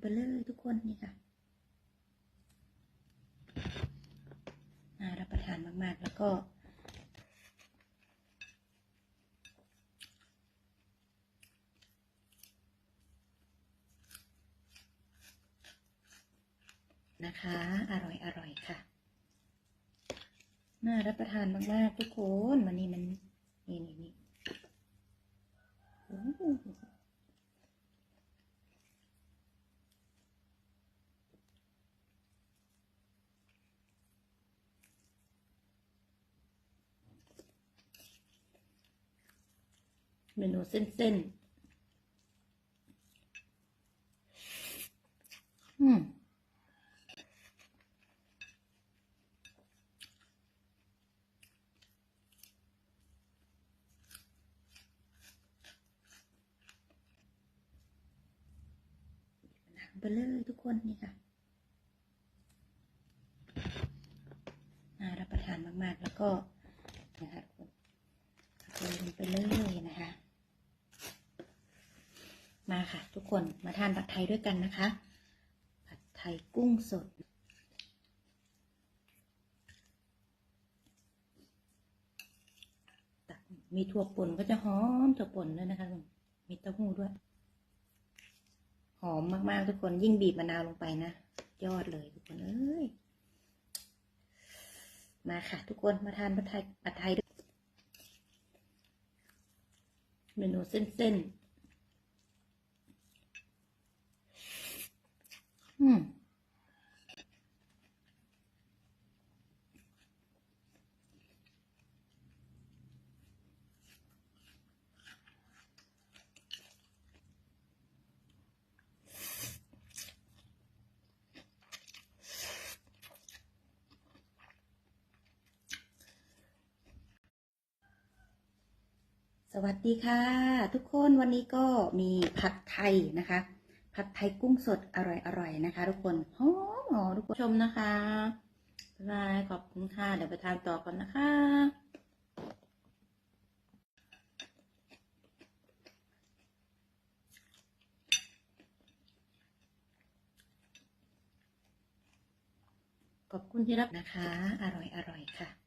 ไปเลยทุกคนนี่ค่ะน่ารับประทานมาก ๆ แล้วก็ นะคะ อร่อยอร่อยค่ะ น่ารับประทานมาก ๆ ทุกคนมันนี่มัน นี่นี่นี่โอ้โห เมนูเส้นๆ อืมไปเลยทุกคนนี่ค่ะ น่ารับประทานมาก ๆ แล้วก็นะคะทุกคนลงไปเลยนะคะ มาค่ะ ทุกคนมา ทานผัดไทยด้วยกันนะคะ ผัดไทยกุ้งสด มีถั่วป่นก็จะหอมถั่วป่นด้วยนะคะ มีเต้าหู้ด้วย หอมมากๆทุกคนยิ่งบีบมะนาวลงไปนะ ยอดเลยทุกคนเอ้ย มาค่ะ ทุกคนมาทานผัดไทยผัดไทยด้วยเมนูเส้นๆอืม สวัสดีค่ะ ทุกคนวันนี้ก็มีผัดไทยนะคะ ผัดไทยกุ้งสดอร่อยๆนะคะ ทุกคนหอมหอมทุกคนชมนะคะบาบายขอบคุณค่ะเดี๋ยวไปทานต่อก่อนนะคะ ขอบคุณที่รับนะคะ อร่อยอร่อยค่ะ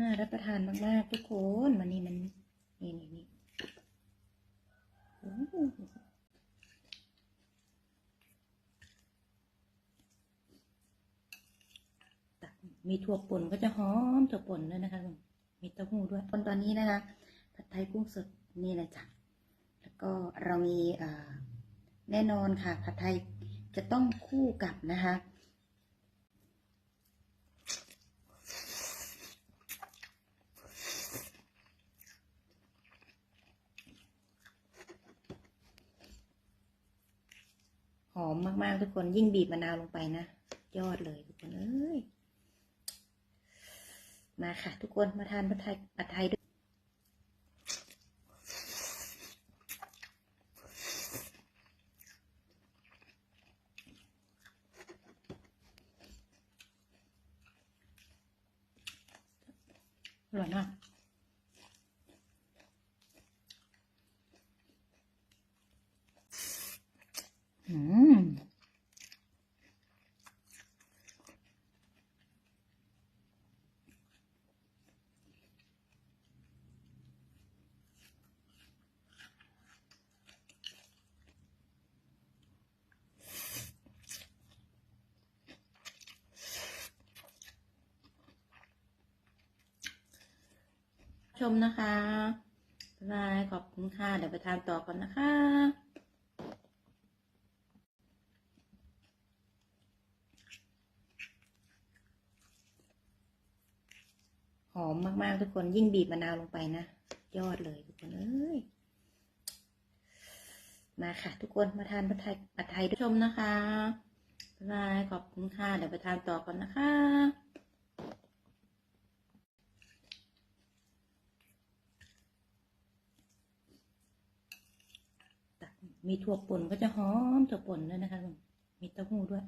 น่ารับประทานมากๆ ทุกคนมันนี่มันนี่นี่นี่ตักมีถั่วป่นก็จะหอมถั่วป่นด้วยนะคะมีเต้าหู้ด้วยคนตอนนี้นะคะ ผัดไทยกุ้งสดนี่เลยจ้ะแล้วก็เรามีแน่นอนค่ะ ผัดไทยจะต้องคู่กับนะคะ มมาก ๆ ทุกคนยิ่งบีบมะนาวลงไปนะ ยอดเลยทุกคนเอ้ยมาค่ะ ทุกคนมาทานผัดไทยผัดไทยด้วยอร่อยมาก อืม ชมนะคะบายบายขอบคุณค่ะ เดี๋ยวไปทานต่อก่อนนะคะหอมมาก ๆ ทุกคนยิ่งบีบมะนาวลงไปนะ ยอดเลยทุกคนเอ้ยมาค่ะ ทุกคนมาทานผัดไทยผัดไทยชมนะคะบาบายขอบคุณค่ะ เดี๋ยวไปทานต่อก่อนนะคะ ตัก มีถั่วป่นก็จะหอมถั่วป่นด้วยนะคะ มีเต้าหู้ด้วย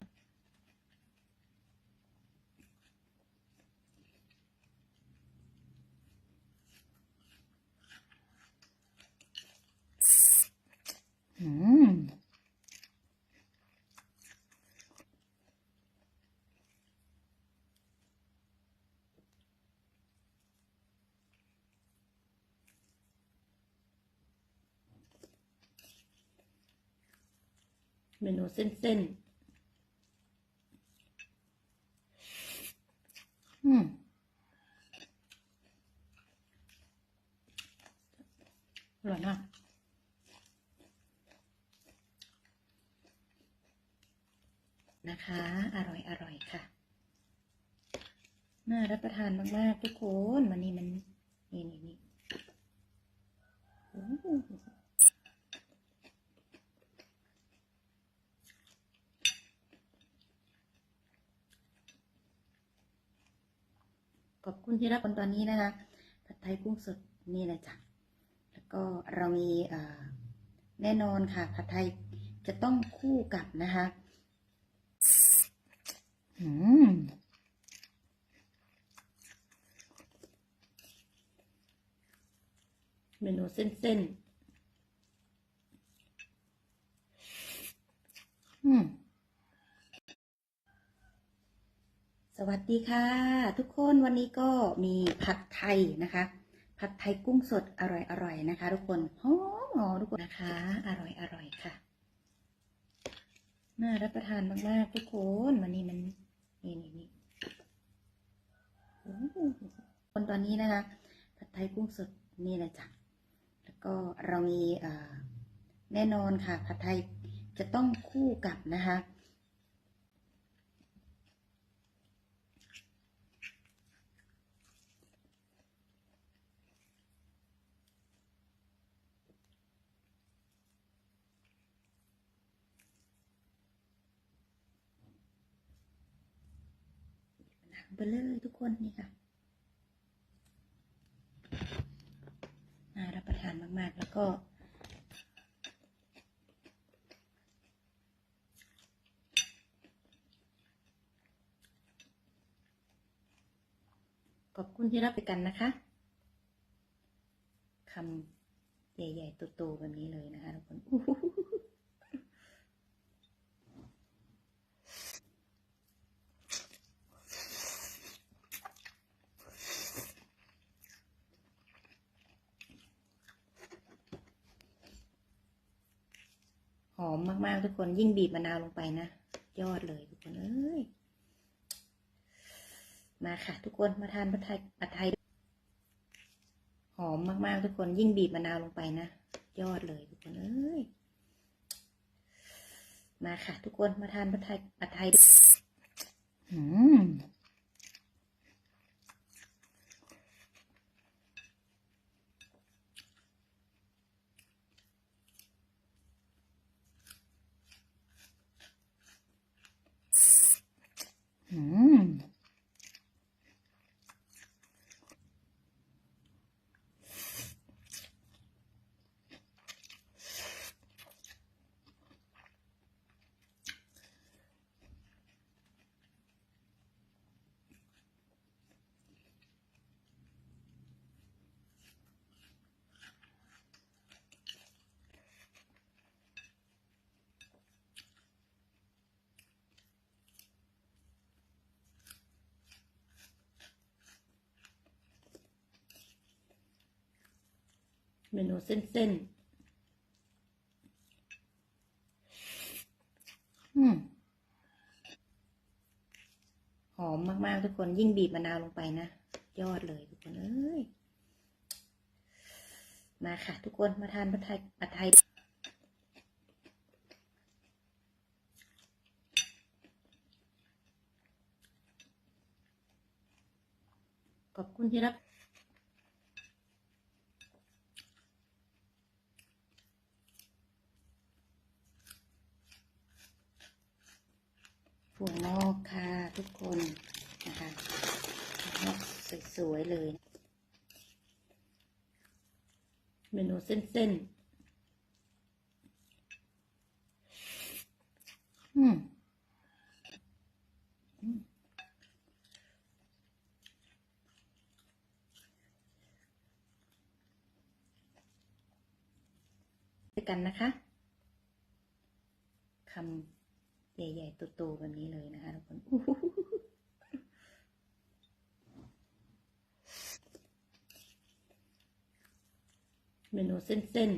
อืม เมนูเส้นๆ อืมอร่อยมากนะคะ อร่อยอร่อยค่ะ น่ารับประทานมากๆทุกคนวันนี้มัน นี่นี่นี่ อ้โหขอบคุณที่รับชมตอนนี้นะคะ ผัดไทยกุ้งสดนี่เลยจ้ะ แล้วก็เรามีแน่นอนค่ะ ผัดไทยจะต้องคู่กับนะคะอืมเมนูเส้นๆอืม สวัส ดีค่ะ ทุกคนวันนี้ก็มีผัดไทยนะคะ ผัดไทยกุ้งสดอร่อยๆนะคะ ทุกคนหอมหอทุกคนนะคะ อร่อยๆค่ะน่ารับประทานมากๆทุกคนวันนี้มันนี่นี่นี่คนตอนนี้นะคะ ผัดไทยกุ้งสดนี่เลยจ้ะแล้วก็เรามีแน่นอนค่ะ ผัดไทยจะต้องคู่กับนะคะ หนังไปเลยทุกคนนี่ค่ะน่ารับประทานมากๆ แล้วก็ ขอบคุณที่รับไปกันนะคะคำใหญ่ๆโตๆแบบนี้เลยนะคะทุกคน อู้หูหอมมากๆทุกคนยิ่งบีบมะนาวลงไปนะ ยอดเลยทุกคนเอ้ยมาค่ะ ทุกคนมาทานผัดไทยผัดไทยหอมมากๆทุกคนยิ่งบีบมะนาวลงไปนะ ยอดเลยทุกคนเอ้ยมาค่ะ ทุกคนมาทานผัดไทยผัดไทยอืม อืม เมนูเส้นๆอืมหอมมาก ๆ ทุกคนยิ่งบีบมะนาวลงไปนะ ยอดเลยทุกคนเอ้ย มาค่ะ ทุกคนมาทานผัดไทยผัดไทยขอบคุณที่รับ ถั่วงอกค่ะ ทุกคนนะคะถั่วงอก สวยๆเลย เมนูเส้นๆ อืมอืมด้วยกันนะคะคำใหญ่ๆโตๆแบบนี้เลยนะคะทุกคนอู้หู เมนูเส้น